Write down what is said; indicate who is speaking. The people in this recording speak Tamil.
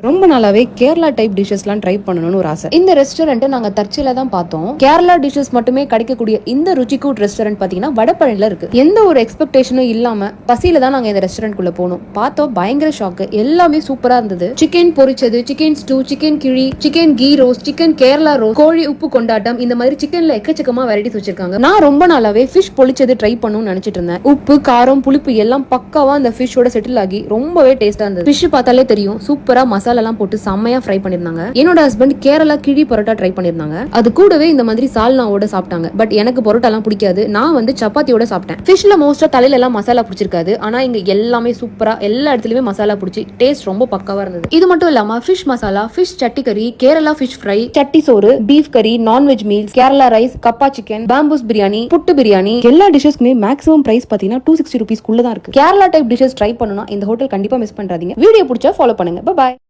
Speaker 1: ரொம்ப நாளாவே கேரளா டைப் டிஷஸ்லாம் ட்ரை பண்ணணும்னு ஒரு ஆசை. இந்த ரெஸ்டாரண்ட் நாங்க தற்செயலா தான் பார்த்தோம். கேரளா டிஷஸ் மட்டுமே கிடைக்கக்கூடிய இந்த ருச்சிகூட் ரெஸ்டாரண்ட் பாத்தீங்கன்னா வடபழனில இருக்கு. எந்த ஒரு எக்ஸ்பெக்டேஷனும் இல்லாம பசியில தான் நாங்க இந்த ரெஸ்டாரண்ட் குள்ள போனோம். பார்த்தோம் பயங்கர ஷாக்கு எல்லாமே சூப்பரா இருந்தது. சிக்கன் பொரிச்சது சிக்கன் ஸ்டூ சிக்கன் கிழி chicken ghee roast chicken Kerala roast கோழி உப்பு கொண்டாட்டம் இந்த மாதிரி சிக்கன்ல எக்கச்சக்கமா வெரைட்டிஸ் வச்சிருக்காங்க. நான் ரொம்ப நாளாவே ஃபிஷ் பொழிச்சது ட்ரை பண்ணணும்னு நினைச்சிட்டு இருந்தேன். உப்பு காரம் புளிப்பு எல்லாம் பக்காவா அந்த ஃபிஷ்ஷோட செட்டில் ஆகி ரொம்பவே டேஸ்டா இருந்தது. ஃபிஷ் பார்த்தாலே தெரியும் சூப்பரா மசாலாலாம் போட்டு செம்மையா ஃப்ரை பண்ணிருந்தாங்க என்னோட ஹஸ்பண்ட் கேரளா கிழி பரோட்டா ட்ரை பண்ணிருந்தாங்க அது கூடவே இந்த மாதிரி சால்னாவோட சாப்பிட்டாங்க. பட் எனக்கு பரோட்டாலாம் பிடிக்காது. நான் வந்து சப்பாத்தியோட சாப்பிட்டேன். ஃபிஷ்ல மோஸ்டா தலையில எல்லாம் மசாலா பிடிச்சிருக்காது. ஆனா இங்க எல்லாமே சூப்பரா எல்லா இடத்துலயுமே மசாலா பிடிச்சி டேஸ்ட் ரொம்ப பக்காவா இருந்தது. இது மட்டும் இல்லாம ஃபிஷ் மசாலா ஃபிஷ் சட்டி கறி கேரளா ஃபிஷ் ஃப்ரை சட்டி சோறு பீஃப் கறி non veg meals Kerala rice kappa chicken bamboos biryani puttu biryani எல்லா டிஷஸ்க்குமே மேக்ஸிமம் பிரைஸ் பாத்தீங்கன்னா டூ சிக்ஸ்டி ருபீஸ்க்குள்ள தான் இருக்கு. கேரளா டைப் டிஷஸ் ட்ரை பண்ணணும்னா இந்த ஹோட்டல் கண்டிப்பா மிஸ் பண்றாதீங்க. வீடியோ பிடிச்சா ஃபாலோ பண்ணுங்க. பாய்